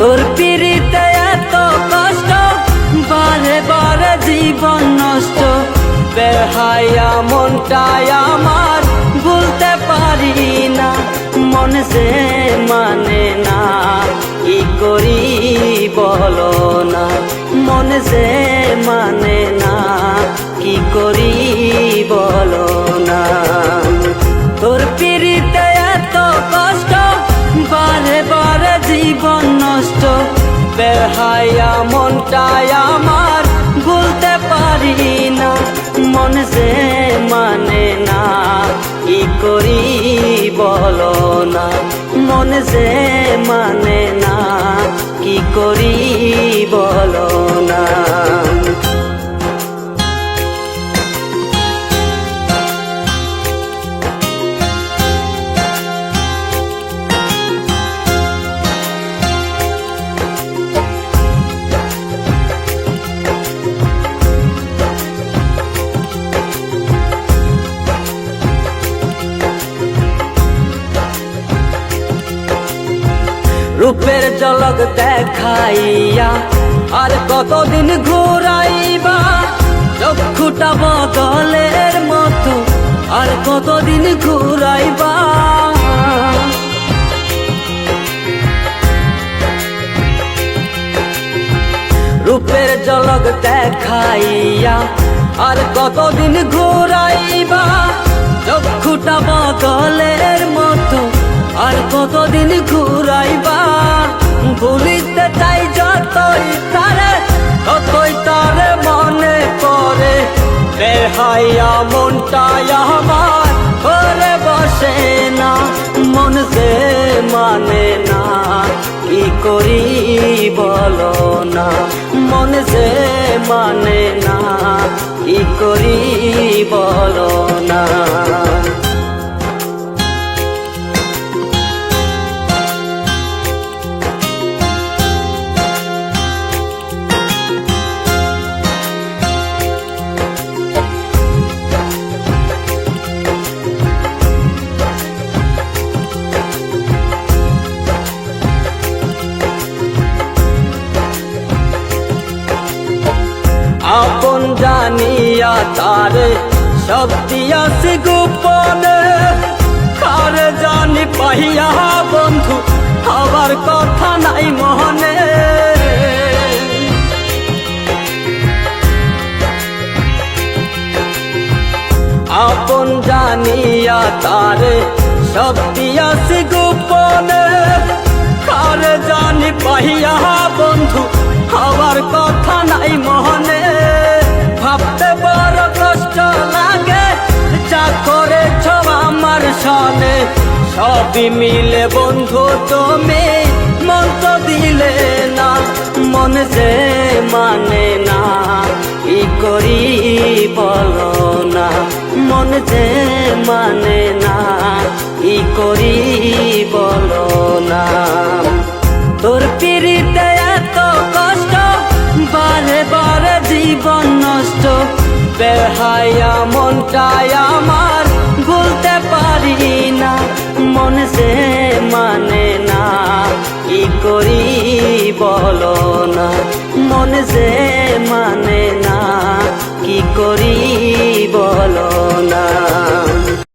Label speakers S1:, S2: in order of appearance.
S1: তোর পিড়িতে এত কষ্ট, বারে বারে জীবন নষ্ট। বেহায়া মনটাই আমার ভুলতে পারি না, মন সে মানে না, কি করি বলো না? মন সে মানে না, কি করি বলো না? তোর পিড়িতে এত কষ্ট, বারে বারে জীবন বেহায়া মনটাই আমার ভুলতে পারি না। মন যে মানে না, কি করি বলো না। মন যে মানে না, কি করি বলো না। রূপের জলক দেখাইয়া আর কতদিন ঘুরাইবা? চক্ষুটা বদলের মতো, আর কতদিন ঘুরাইবা? রূপের জলক দেখাইয়া আর কতদিন ঘুরাইবা? চক্ষুটা বদলের মতো, আর কতদিন ঘুরাইবা? বেহাইয়া মনটাই আমার করে বসে না, মন সে মানে না, কি করি বলো না? মন সে মানে না, কি করি বলো না? জানিয়া তারে সব দিয়াছে গোপনে। কারে জানি পাহিয়া বন্ধু, আবার কথা নাই মনে আপন জানিয়া তারে সব দিয়াছে গোপনে। কারে জানি পাহিয়া বন্ধু, আবার কথা সবই মিলে বন্ধু, তুমি মন তো দিলে না, মন যে মানে না। ই করি বলো না, মন যে মানে না ই করি বলো না। তোর পিড়িতে এত কষ্ট, বারে বারে জীবন নষ্ট, বেহায়া মনটাই আমার বলো না মন যে মানে না কি করি বলো না?